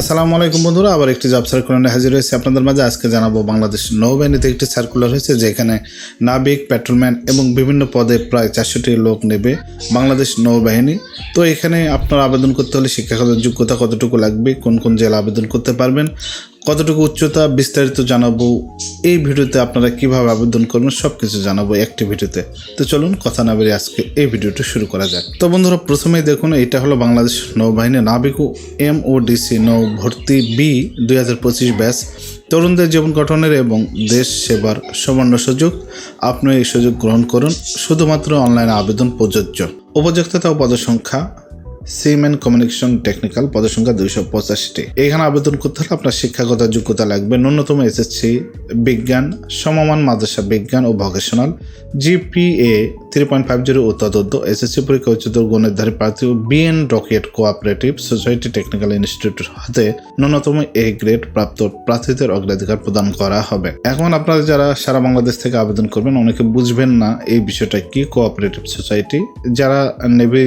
আসসালামু আলাইকুম বন্ধুরা, আবার একটি জব সার্কুলারে হাজির হয়েছে। আপনাদের মাঝে আজকে জানাব বাংলাদেশ নৌবাহিনীতে একটি সার্কুলার হয়েছে, যেখানে নাবিক পেট্রোলম্যান এবং বিভিন্ন পদে প্রায় চারশোটি লোক নেবে বাংলাদেশ নৌবাহিনী। তো এখানে আপনার আবেদন করতে হলে শিক্ষাগত যোগ্যতা কতটুকু লাগবে, কোন কোন জেলা আবেদন করতে পারবেন কতটুকু উচ্চতা বিস্তারিত জানাব, এই ভিডিওতে আপনারা কীভাবে আবেদন করবেন সব কিছু জানাব একটি ভিডিওতে। তো চলুন কথা না বেরিয়ে আজকে এই ভিডিওটি শুরু করা যাক। তো বন্ধুরা, প্রথমেই দেখুন, এটা হলো বাংলাদেশ নৌবাহিনী নাবিক এম ও ডিসি নৌ ভর্তি বি দুই হাজার পঁচিশ ব্যাচ। তরুণদের জীবন গঠনের এবং দেশ সেবার সমান্য সুযোগ, আপনি এই সুযোগ গ্রহণ করুন, শুধুমাত্র অনলাইনে আবেদন প্রযোজ্য। উপযুক্ততা ও পদসংখ্যা সিমেন কমিউনিকেশন টেকনিক্যাল পদের সংখ্যা দুইশো পঁচাশিটি। এখানে আবেদন করতে হলে আপনার শিক্ষাগত যোগ্যতা লাগবে। ন্যূনতম এসএসসি বিজ্ঞান, সমমান মাদ্রাসা বিজ্ঞান ও vocational GPA three point five zero ও তদন্ত এসএসসি পরীক্ষা উচ্চতর গুণের প্রার্থী ও BN rocket cooperative society technical institute হতে ন্যূনতম এ গ্রেড প্রাপ্ত প্রার্থীদের অগ্রাধিকার প্রদান করা হবে। এখন আপনারা যারা সারা বাংলাদেশ থেকে আবেদন করবেন, অনেকে বুঝবেন না এই বিষয়টা কি কোঅপারেটিভ সোসাইটি যারা নেভি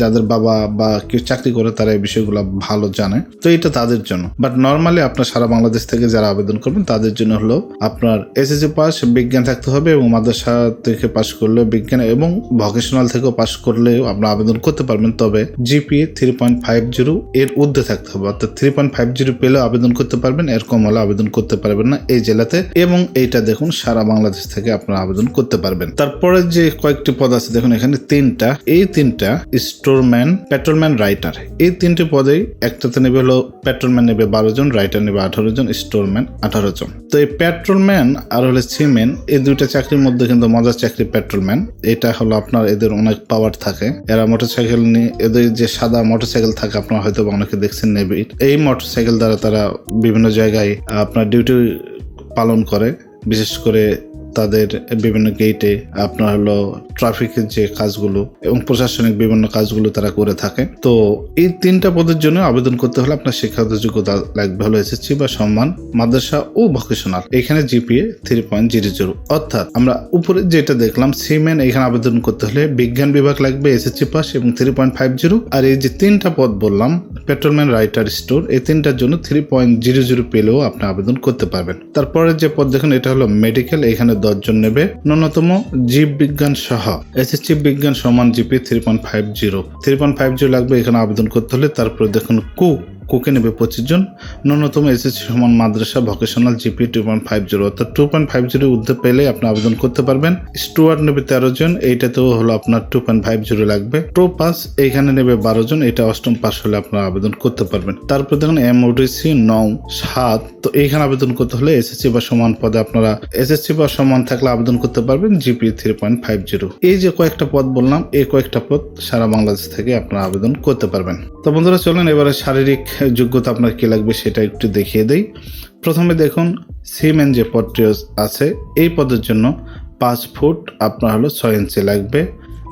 যাদের বাবা বা কেউ চাকরি করে, তারা এই বিষয়গুলো ভালো জানে। তো এটা তাদের জন্য। বাট নর্মালি আপনার সারা বাংলাদেশ থেকে যারা আবেদন করবেন, তাদের জন্য হলো আপনার এসএসসি পাস বিজ্ঞান থাকতে হবে এবং মাদ্রাসা থেকে পাস করলে বিজ্ঞান এবং ভকেশনাল থেকেও পাস করলেও আপনার আবেদন করতে পারবেন। তবে GPA three point five zero এর ঊর্ধ্বে থাকতে হবে। অর্থাৎ থ্রি পয়েন্ট ফাইভ জিরো পেলেও আবেদন করতে পারবেন এর কম হলে আবেদন করতে পারবেন না এই জেলাতে। এবং এইটা দেখুন, সারা বাংলাদেশ থেকে আপনারা আবেদন করতে পারবেন। তারপরে যে কয়েকটি পদ আছে, দেখুন এখানে তিনটা। এই তিনটা স্টোরম্যান পেট্রোলম্যান রাইটার এই তিনটি পদেই একটাতে নেবে হলো পেট্রোলম্যান নেবে বারো জন রাইটার নেবে আঠারো জন স্টোরম্যান আঠারো জন। তো এই পেট্রোলম্যান আর হলো সিমেন এই দুইটা চাকরির মধ্যে কিন্তু মজার চাকরি পেট্রোলম্যান এটা হলো আপনার এদের অনেক পাওয়ার থাকে। এরা মোটরসাইকেল নিয়ে, এদের যে সাদা মোটরসাইকেল থাকে, আপনার হয়তো অনেকে দেখছেন নেবে এই মোটরসাইকেল দ্বারা তারা বিভিন্ন জায়গায়, আপনার ডিউটি পালন করে। বিশেষ করে তাদের বিভিন্ন গেটে আপনার হলো ট্রাফিকের যে কাজগুলো এবং প্রশাসনিক বিভিন্ন কাজগুলো তারা করে থাকে। তো এই তিনটা পদের জন্য আবেদন করতে হলে আপনার শিক্ষাগত যোগ্যতা লাগবে হলো এসএসসি বা সম্মান, মাদ্রাসা ও ভোকেশনাল এখানে GPA three point zero zero অর্থাৎ আমরা উপরে যেটা দেখলাম সিমেন এখানে আবেদন করতে হলে বিজ্ঞান বিভাগ লাগবে এসএসসি পাস এবং থ্রি পয়েন্ট ফাইভ জিরো আর এই যে তিনটা পদ বললাম পেট্রোলম্যান রাইটার স্টোর, এই তিনটার জন্য থ্রি পয়েন্ট জিরো জিরো পেলেও আপনি আবেদন করতে পারবেন। তারপরে যে পদ দেখুন, এটা হলো মেডিকেল এখানে দশজন নেবে। ন্যূনতম জীব বিজ্ঞান সহ এসএসসি বিজ্ঞান সমান GP three point five zero three point five zero লাগবে, এখানে আবেদন করতে হলে। তারপরে দেখুন কুক কুকে নেবে পঁচিশ জন। ন্যূনতম এসএসসি সমান মাদ্রাসা vocational GP two point five zero অর্থাৎ টু পয়েন্ট ফাইভ জিরো ঊর্ধ্বে পেলে আপনি আবেদন করতে পারবেন। স্টুয়ার্ড নেবে তেরো জন, এইটাতেও হলো আপনার টু পয়েন্ট ফাইভ জিরো লাগবে। প্রো পাস এইখানে নেবে বারো জন, এটা অষ্টম পাস হলে আপনারা আবেদন করতে পারবেন। তারপর দেখুন এমওডিসি নৌ সাত, তো এইখানে আবেদন করতে হলে এসএসসি বা সমান পদে আপনারা এসএসসি বা সমান থাকলে আবেদন করতে পারবেন GP three point five zero এই যে কয়েকটা পদ বললাম, এই কয়েকটা পদ সারা বাংলাদেশ থেকে আপনারা আবেদন করতে পারবেন। তো বন্ধুরা, চলেন এবারে শারীরিক যোগ্যতা আপনার কী লাগবে সেটা একটু দেখিয়ে দেই। প্রথমে দেখুন সিমেন যে পদটি আছে, এই পদের জন্য পাঁচ ফুট আপনার হলো ছয় ইঞ্চি লাগবে।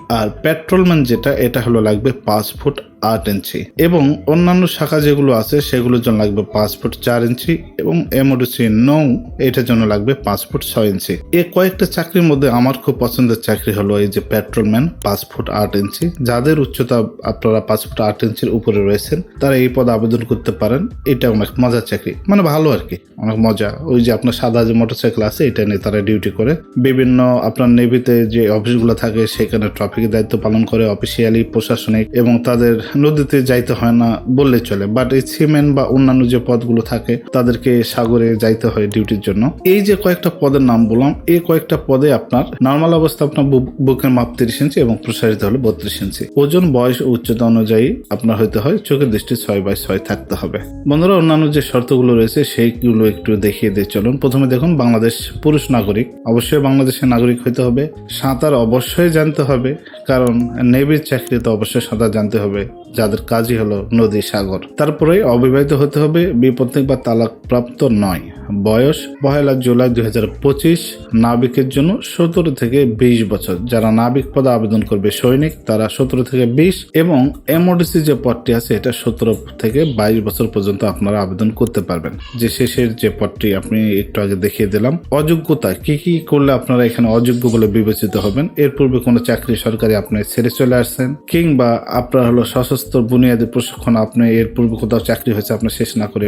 আর পেট্রোলম্যান যেটা, এটা হলো লাগবে পাঁচ ফুট আট ইঞ্চি। এবং অন্যান্য শাখা যেগুলো আছে, সেগুলোর জন্য লাগবে পাঁচ ফুট চার ইঞ্চি এবং এমওডিসি নৌ এটার জন্য লাগবে পাঁচ ফুট ছয় ইঞ্চি। এই কয়েকটা চাকরির মধ্যে আমার খুব পছন্দের চাকরি হলো এই যে পেট্রোলম্যান পাঁচ ফুট আট ইঞ্চি। যাদের উচ্চতা আপনারা পাঁচ ফুট আট ইঞ্চির উপরে রয়েছেন, তারা এই পদে আবেদন করতে পারেন। এটা অনেক মজার চাকরি মানে ভালো আর কি, অনেক মজা। ওই যে আপনার সাদা যে মোটরসাইকেল আছে, এটা নিয়ে তারা ডিউটি করে। বিভিন্ন আপনার নেভিতে যে অফিসগুলো থাকে, সেখানে ট্রাফিকের দায়িত্ব পালন করে অফিসিয়ালি প্রশাসনিক এবং তাদের নদীতে যাইতে হয় না বললে চলে বাট এই সিমেন্ট বা অন্যান্য যে পদগুলো থাকে, তাদেরকে সাগরে যাইতে হয় ডিউটির জন্য। এই যে কয়েকটা পদের নাম বললাম, এই কয়েকটা পদে আপনার নর্মাল অবস্থা আপনার বুকের মাপ তিরিশ ইঞ্চি এবং প্রসারিত হলে বত্রিশ ইঞ্চি ওজন, বয়স ও উচ্চতা অনুযায়ী আপনার হইতে হয়, চোখের দৃষ্টি ছয় বাই ছয় থাকতে হবে। বন্ধুরা, অন্যান্য যে শর্তগুলো রয়েছে, সেইগুলো একটু দেখিয়ে দিয়ে চলুন। প্রথমে দেখুন, বাংলাদেশ পুরুষ নাগরিক। অবশ্যই বাংলাদেশের নাগরিক হইতে হবে। সাঁতার অবশ্যই জানতে হবে, কারণ নেভির চাকরি তো অবশ্যই সাঁতার জানতে হবে। যাদের কাজই হলো নদী, সাগর। তারপরে অবিবাহিত হতে হবে বিপত্নিক বা তালাক প্রাপ্ত নয়। বয়স পহেলা জুলাই দুই হাজার পঁচিশ, নাবিকের জন্য সতেরো থেকে বিশ বছর। যারা নাবিক পদে আবেদন করবে সৈনিক, তারা সতেরো থেকে বিশ এবং এমওডিসি যে পদটি আছে, এটা সতেরো থেকে বাইশ বছর পর্যন্ত আপনারা আবেদন করতে পারবেন। যে শেষের যে পদটি আপনি একটু আগে দেখিয়ে দিলাম। অযোগ্যতা কি কি করলে আপনারা এখানে অযোগ্য বলে বিবেচিত হবেন? এর পূর্বে কোনো চাকরি সরকারি আপনি ছেড়ে চলে আসছেন, কিংবা আপনার হলো সশস্ত্র সমস্ত বুনিয়াদী প্রশিক্ষণ আপনি এর পূর্বে কোথাও চাকরি হয়েছে, আপনি শেষ না করে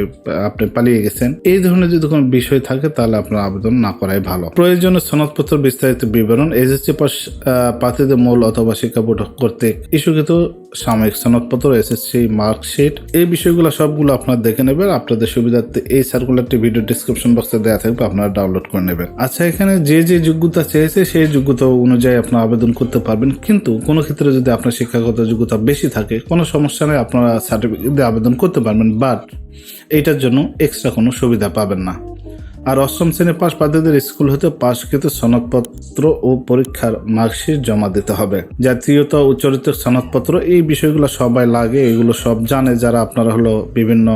আপনি পালিয়ে গেছেন। এই ধরনের যদি কোনো বিষয় থাকে, তাহলে আপনার আবেদন না করাই ভালো। প্রয়োজনীয় সনদপত্র বিস্তারিত বিবরণ, এসএসসি পাস প্রার্থীদের মূল অথবা শিক্ষা বোর্ড কর্তৃক ইস্যুকৃত সাময়িক সনদপত্র এসএসসি মার্কশিট এই বিষয়গুলো সবগুলো আপনারা দেখে নেবেন। আপনাদের সুবিধার্থে এই সার্কুলারটি ভিডিও ডিসক্রিপশন বক্সে দেওয়া থাকবে, আপনারা ডাউনলোড করে নেবেন। আচ্ছা এখানে যে যে যোগ্যতা চেয়েছে, সেই যোগ্যতা অনুযায়ী আপনার আবেদন করতে পারবেন। কিন্তু কোনো ক্ষেত্রে যদি আপনার শিক্ষাগত যোগ্যতা বেশি থাকে, কোনো সমস্যা নেই, আপনারা সার্টিফিকেট দিয়ে আবেদন করতে পারবেন। বাট এইটার জন্য এক্সট্রা কোনো সুবিধা পাবেন না। আর অষ্টম শ্রেণি পাশ প্রার্থীদের স্কুল হতে পাশকৃত সনদপত্র ও পরীক্ষার মার্কশিট জমা দিতে হবে। জাতীয়তা উচ্চরিত সনদপত্র, এই বিষয়গুলো সবাই লাগে, এগুলো সব জানে যারা আপনারা হলো বিভিন্ন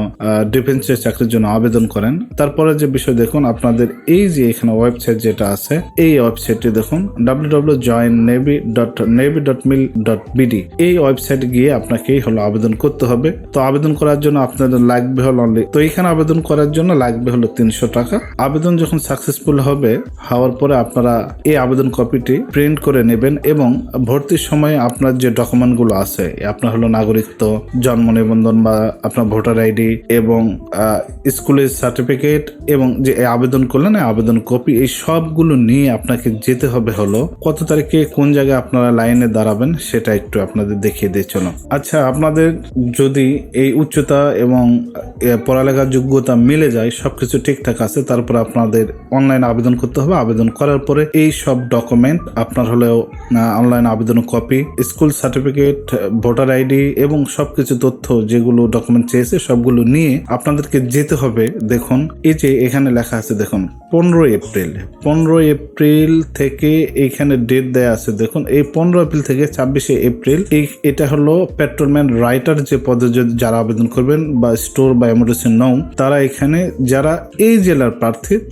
ডিফেন্সের চাকরির জন্য আবেদন করেন। তারপরে যে বিষয় দেখুন, আপনাদের এই যে এখানে ওয়েবসাইট যেটা আছে, এই ওয়েবসাইটটি দেখুন W W join navy dot navy dot mil dot BD এই ওয়েবসাইট গিয়ে আপনাকে হলো আবেদন করতে হবে। তো আবেদন করার জন্য আপনাদের লাগবে হলো অনলি, তো এখানে আবেদন করার জন্য লাগবে হলো তিনশো টাকা। আবেদন যখন সাকসেসফুল হবে, হওয়ার পরে আপনারা এই আবেদন কপিটি প্রিন্ট করে নেবেন এবং ভর্তির সময় আপনার যে ডকুমেন্টগুলো আছে, আপনার হলো নাগরিকত্ব, জন্ম নিবন্ধন বা আপনার ভোটার আইডি এবং স্কুলের সার্টিফিকেট এবং যে আবেদন করলেন আবেদন কপি এই সবগুলো নিয়ে আপনাকে যেতে হবে হলো কত তারিখে, কোন জায়গায় আপনারা লাইনে দাঁড়াবেন, সেটা একটু আপনাদের দেখিয়ে দিয়ে চলো আচ্ছা আপনাদের যদি এই উচ্চতা এবং পড়ালেখার যোগ্যতা মিলে যায়, সবকিছু ঠিকঠাক আছে, তারপর আপনাদের অনলাইন আবেদন করতে হবে। আবেদন করার পরে এই সব ডকুমেন্ট আপনার হলেও অনলাইন আবেদন copy school certificate voter ID এবং সবকিছু তথ্য যেগুলো ডকুমেন্ট চেয়েছে সবগুলো নিয়ে আপনাদেরকে যেতে হবে। দেখুন, এই যে এখানে লেখা আছে, দেখুন পনেরো এপ্রিল। পনেরো এপ্রিল থেকে এইখানে ডেট দেয়া আছে, দেখুন, এই পনেরো এপ্রিল থেকে ছাব্বিশে এপ্রিল, এই, এটা হলো পেট্রোলম্যান রাইটার যে পদে যারা আবেদন করবেন বা স্টোর বা এমার্জেন্সি নৌ তারা এখানে, যারা এই জেলার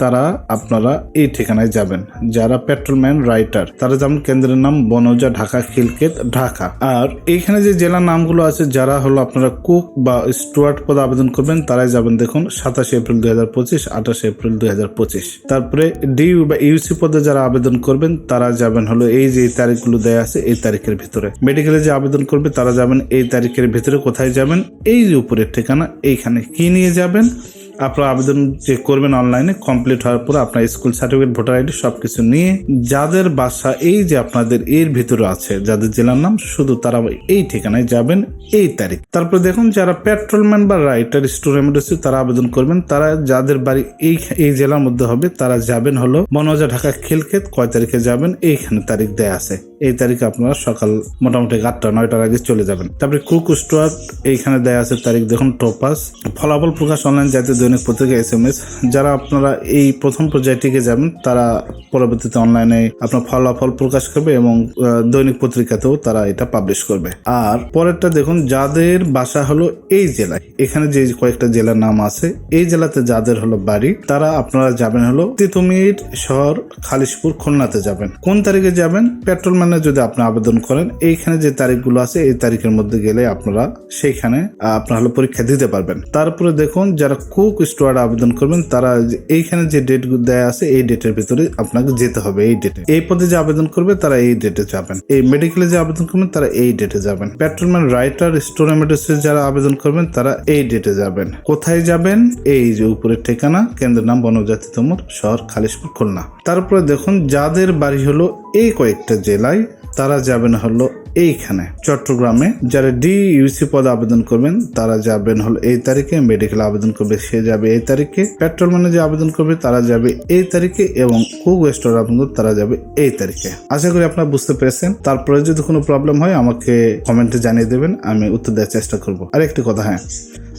তারা আপনারা এই ঠিকানায় যাবেন। যারা পেট্রোলম্যান, রাইটার, তারা যেমন কেন্দ্রের নাম, বনজা, ঢাকা খিলকেত ঢাকা। আর এইখানে যে জেলার নামগুলো আছে, যারা হলো আপনারা কুক বা স্টুয়ার্ট পদে আবেদন করবেন, তারাই যাবেন দেখুন সাতাশে এপ্রিল দুই হাজার পঁচিশ, আঠাশে এপ্রিল দুই হাজার পঁচিশ। তারপরে ডিইউ বা ইউসি পদে যারা আবেদন করবেন, তারা যাবেন হলো এই যে তারিখগুলো দেয়া আছে, এই তারিখের ভিতরে। মেডিকেলে যে আবেদন করবে, তারা যাবেন এই তারিখের ভিতরে কোথায় যাবেন, এই যে উপরের ঠিকানা, এইখানে কি নিয়ে যাবেন আপনার আবেদন যে করবেন অনলাইনে কমপ্লিট হওয়ার পর আপনার স্কুল সার্টিফিকেট ভোটার আইডি সবকিছু নিয়ে যাদের বাসা এই যে আপনাদের এর ভিতরে আছে, যাদের জেলার নাম, শুধু তারা এই ঠিকানায় যাবেন এই তারিখ। তারপর দেখুন, যারা পেট্রোলম্যান বা রাইটার স্টুডেন্ট তারা আবেদন করবেন। তারা যাদের বাড়ি এই এই জেলার মধ্যে হবে, তারা যাবেন হলো বনজা ঢাকা খেলক্ষেত, কয় তারিখে যাবেন, এইখানে তারিখ দেয়া আছে। এই তারিখে আপনারা সকাল মোটামুটি আটটা, নয়টার আগে চলে যাবেন। তারপরে কুক স্টোয়ার এইখানে দেয়া আছে তারিখ, দেখুন টোপাস ফলাফল প্রকাশ অনলাইন জাতীয় দৈনিক পত্রিকা এস এম এস যারা আপনারা এই প্রথম পর্যায়টিকে যাবেন, তারা পরবর্তীতে অনলাইনে আপনার ফলাফল প্রকাশ করবে এবং দৈনিক পত্রিকাতেও তারা এটা পাবলিশ করবে। আর পরেরটা দেখুন, যাদের বাসা হলো এই জেলায়, এখানে যে কয়েকটা জেলার নাম আছে, এই জেলাতে যাদের হলো বাড়ি, তারা আপনারা যাবেন হলো তিতুমির শহর, খালিশপুর, খুলনাতে যাবেন। কোন তারিখে যাবেন? পেট্রোল ম্যানে যদি আপনি আবেদন করেন, এইখানে যে তারিখগুলো আছে, এই তারিখের মধ্যে গেলে আপনারা সেইখানে আপনার হলো পরীক্ষা দিতে পারবেন। তারপরে দেখুন, যারা কুক স্টোয়ার আবেদন করবেন, তারা এইখানে যে ডেট দেয়া আছে, এই ডেটের ভিতরে আপনাকে যেতে হবে, এই ডেটে এই পদে যে আবেদন করবে, তারা এই ডেটে যাবেন। এই মেডিকেলে যে আবেদন করবেন, তারা এই ডেটে যাবেন। পেট্রোলম্যান রাইটার স্টোর মেডিসিন যারা আবেদন করবেন, তারা এই ডেটে যাবেন। কোথায় যাবেন? এই যে উপরের ঠিকানা, কেন্দ্রের নাম বনজাতি তোমর, শহর, খালিশপুর, খুলনা। তারপরে দেখুন, যাদের বাড়ি হলো এই কয়েকটা জেলায় তারা যাবেন হলো এইখানে। চট্টগ্রামে যারা ডি ইউসি পদে আবেদন করবেন, তারা যাবেন হলো এই তারিখে। মেডিকেল আবেদন করবে, সে যাবে এই তারিখে। পেট্রোল মানে যে আবেদন করবে, তারা যাবে এই তারিখে এবং কুক ওয়েস্টার আবেদন তারা যাবে এই তারিখে। আশা করি আপনারা বুঝতে পেরেছেন। তারপরে যদি কোনো প্রবলেম হয়, আমাকে কমেন্টে জানিয়ে দেবেন, আমি উত্তর দেওয়ার চেষ্টা করব। আর একটি কথা হ্যাঁ।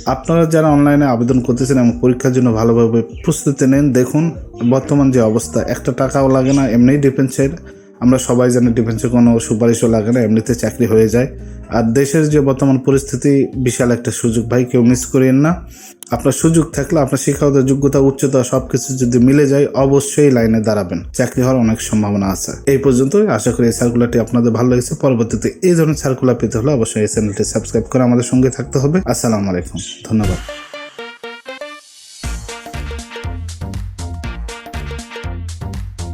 আপনারা যারা অনলাইনে আবেদন করতেছেন এবং পরীক্ষার জন্য ভালোভাবে প্রস্তুতি নেন, দেখুন, বর্তমান যে অবস্থা, একটা টাকাও লাগে না, এমনিই ডিফেন্সের আমরা সবাই জানি ডিফেন্সে কোনো সুপারিশও লাগে না, এমনিতে চাকরি হয়ে যায়। আর দেশের যে বর্তমান পরিস্থিতি, বিশাল একটা সুযোগ। ভাই, কেউ মিস করেন না। আপনার সুযোগ থাকলে আপনার শিক্ষাগত যোগ্যতা, উচ্চতা সব কিছু যদি মিলে যায়, অবশ্যই লাইনে দাঁড়াবেন। চাকরি হওয়ার অনেক সম্ভাবনা আছে। এই পর্যন্ত আশা করি এই সার্কুলারটি আপনাদের ভালো লেগেছে। পরবর্তীতে এই ধরনের সার্কুলার পেতে হলে অবশ্যই এই চ্যানেলটি সাবস্ক্রাইব করে আমাদের সঙ্গে থাকতে হবে। আসসালামু আলাইকুম। ধন্যবাদ।